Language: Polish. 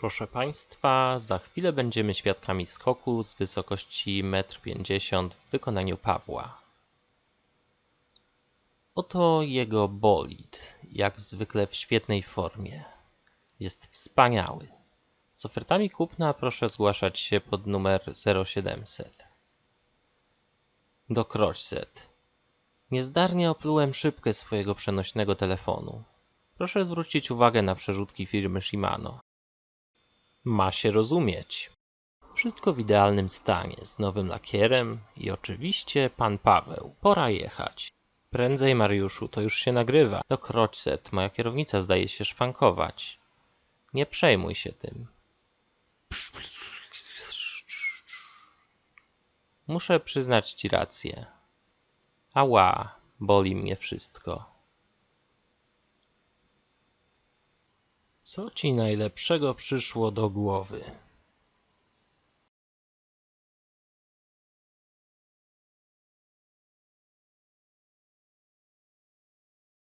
Proszę Państwa, za chwilę będziemy świadkami skoku z wysokości 1,50 m w wykonaniu Pawła. Oto jego bolid, jak zwykle w świetnej formie. Jest wspaniały. Z ofertami kupna proszę zgłaszać się pod numer 0700. Do Kroćset. Niezdarnie oplułem szybkę swojego przenośnego telefonu. Proszę zwrócić uwagę na przerzutki firmy Shimano. Ma się rozumieć. Wszystko w idealnym stanie, z nowym lakierem i oczywiście pan Paweł. Pora jechać. Prędzej, Mariuszu, to już się nagrywa. Do Kroćset, moja kierownica zdaje się szwankować. Nie przejmuj się tym. Muszę przyznać ci rację. Ała, boli mnie wszystko. Co ci najlepszego przyszło do głowy?